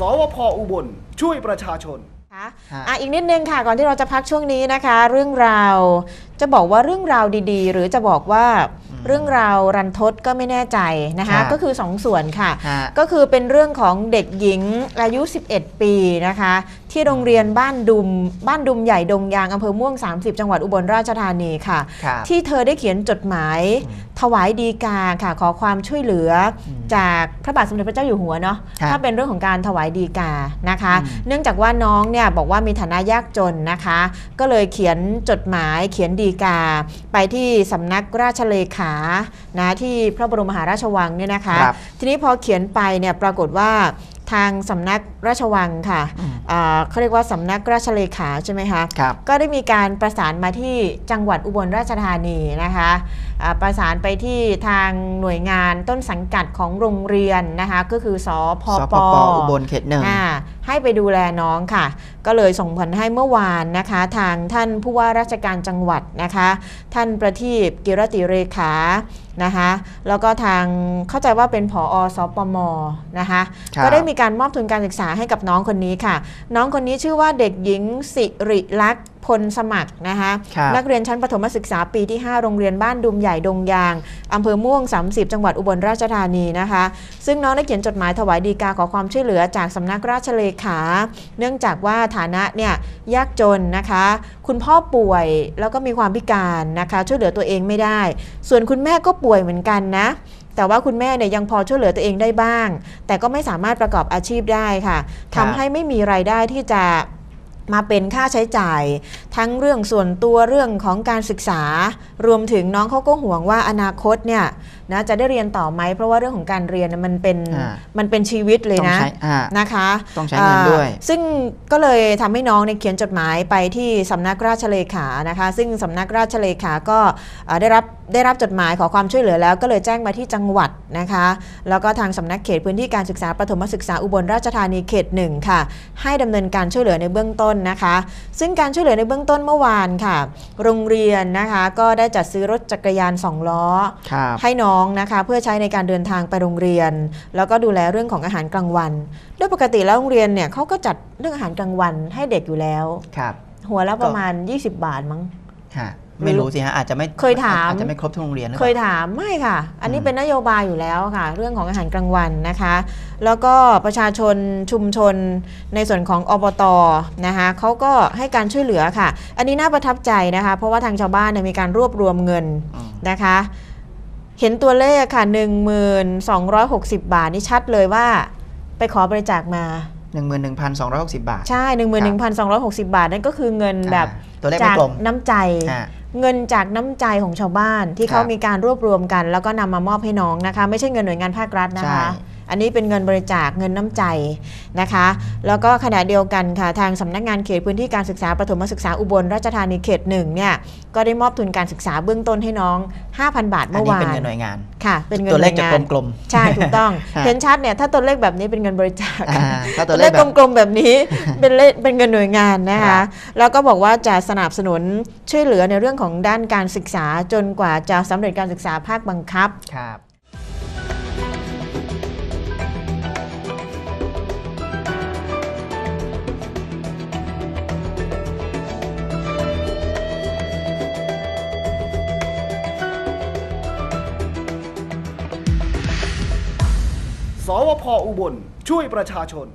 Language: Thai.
สวพอุบล ช่วยประชาชนค่ะฮะอะอีกนิดนึงค่ะก่อนที่เราจะพักช่วงนี้นะคะ เรื่องราวจะบอกว่าเรื่องราวดีๆ หรือจะบอกว่าเรื่องราวรันทดก็ไม่แน่ใจนะครัคะบก็คือสองส่วนค่ะฮะก็คือเป็นเรื่องของเด็กหญิงอายุ 11 ปีนะคะ ที่โรงเรียนบ้านดุมบ้านดุมใหญ่ดงยางอำเภอม่วง 30 จังหวัดอุบลราชธานีค่ะครับที่เธอได้เขียนจดหมายอืมถวายดีกาค่ะขอความช่วยเหลืออม จากพระบาทสมเด็จพระเจ้าอยู่หัวเนาะครับถ้าเป็นเรื่องของการถวายดีกานะคะอืมเนื่องจากว่าน้องเนี่ยบอกว่ามีฐานะยากจนนะคะ ก็เลยเขียนจดหมายเขียนดีกา ไปที่สำนักราชเลขานะที่พระบรมมหาราชวังเนี่ยนะคะครับทีนี้พอเขียนไปเนี่ยปรากฏว่า ทางสำนักราชวังค่ะอืมอ่าเขาเรียกว่าสำนักราชเลขาใช่ไหมคะครับก็ได้มีการประสานมาที่จังหวัดอุบลราชธานีนะคะอ่าประสานไปที่ทางหน่วยงานต้นสังกัดของโรงเรียนนะคะก็คือสพสปปปอุบลเขตหนึ่งอ่าให้ไปดูแลน้องค่ะ ก็เลยส่งผลให้เมื่อวานนะคะ ทางท่านผู้ว่าราชการจังหวัดนะคะ ท่านประทีปกิรติเรขา นะคะแล้วก็ทางเข้าใจว่าเป็นผอสปมนะคะครับก็ได้มีการมอบทุนการศึกษาให้กับน้องคนนี้ค่ะ น้องคนนี้ชื่อว่าเด็กหญิงสิริลักษณ์ พลสมัครนะคะครับนักเรียนชั้นประถมศึกษาปีที่ 5 โรงเรียนบ้านดุมใหญ่ดงยางอำเภอม่วง 30 จังหวัดอุบลราชธานีนะคะ ซึ่งน้องได้เขียนจดหมายถวายดีกาขอความช่วยเหลือจากสำนักราชเลขา เนื่องจากว่าฐานะเนี่ยยากจนนะคะ คุณพ่อป่วยแล้วก็มีความพิการนะคะ ช่วยเหลือตัวเองไม่ได้ ส่วนคุณแม่ก็ป่วยเหมือนกันนะแต่ว่าคุณแม่เนี่ยยังพอช่วยเหลือตัวเองได้บ้าง แต่ก็ไม่สามารถประกอบอาชีพได้ค่ะครัทำบให้ไม่มีรายได้ที่จะ มาเป็นค่าใช้จ่าย ทั้งเรื่องส่วนตัวเรื่องของการศึกษา รวมถึงน้องเขาก็ห่วงว่าอนาคตเนี่ยนะจะได้เรียนต่อไหมเพราะว่าเรื่องของการเรียนน่ะมันเป็นอ่ามันเป็นชีวิตเลยต้องนะใช้อ่านะคะต้องใช้เงินด้วยอ่าซึ่งก็เลยทำให้น้องเนี่ยเขียนจดหมายไปที่สำนักราชเลขานะคะ ซึ่งสำนักราชเลขาก็อ่าได้รับได้รับจดหมายขอความช่วยเหลือแล้ว ก็เลยแจ้งมาที่จังหวัดนะคะ แล้วก็ทางสำนักเขตพื้นที่การศึกษาประถมศึกษาอุบลราชธานีเขตหนึ่งค่ะ ให้ดำเนินการช่วยเหลือในเบื้องต้นนะคะ ซึ่งการช่วยเหลือในเบื้องต้นเมื่อวานค่ะ โรงเรียนนะคะก็ได้จัดซื้อรถจักรยานสองล้อครับให้น้องนะคะเพื่อใช้ในการเดินทางไปโรงเรียน แล้วก็ดูแลเรื่องของอาหารกลางวัน โดยปกติแล้วโรงเรียนเนี่ยเขาก็จัดเรื่องอาหารกลางวันให้เด็กอยู่แล้วครับหัวละประมาณ 20 บาทมั้งฮะ ไม่รู้สิฮะอาจจะไม่เคยถามอาจจะไม่ครบทุกโรงเรียนหรือเคเปยล่าถามไม่ค่ะ อันนี้อืมเป็นนโยบายอยู่แล้วค่ะ เรื่องของอาหารกลางวันนะคะ แล้วก็ประชาชนชุมชนในส่วนของอบตนะคะเขาก็ให้การช่วยเหลือค่ะ อันนี้น่าประทับใจนะคะ เพราะว่าทางชาวบ้านเนี่ยมีการรวบรวมเงินอืมนะคะ เห็นตัวเลขค่ะ 1260 บาทนี่ชัดเลยว่า ไปขอบริจาคมาหนึ่งหมื่นหนึ่งพันสองร้อยหกสิบบาท ใช่ 11,260 บาท นั่นก็คือเงินแบบอ่าตัวเลขไม่จากกลมน้ำใจฮะ เงินจากน้ำใจของชาวบ้านที่ครับเขามีการรวบรวมกัน แล้วก็นำมามอบให้น้องนะคะ ไม่ใช่เงินหน่วยงานภาครัฐนะคะใช่ อันนี้เป็นเงินบริจาคเงินน้ำใจนะคะ แล้วก็ขณะเดียวกันค่ะทางสำนักงานเขตพื้นที่การศึกษาประถมศึกษาอุบลราชธานีเขตหนึ่งเนี่ยก็ได้มอบทุนการศึกษาเบื้องต้นให้น้อง 5,000 บาทอันเมื่อนี้วาเป็นนเงินหน่วยงานค่ะ เป็นเงินตัวเลขหน่จะวยงานกลมใช่ถูกต้องฮะเห็นชัดเนี่ยถ้าตัวเลขแบบนี้เป็นเงินบริจาคๆอ่าถ้าตัตัววเลเลขขแบบกลมๆแบบนี้เป็นเลขเป็นเงินหน่วยงานนะครัคะบแล้วก็บอกว่าจะสนับสนุนช่วยเหลือในเรื่องของด้านการศึกษาจนกว่าจะสำเร็จการศึกษาภาคบังคับครับ วพอุบล ช่วยประชาชน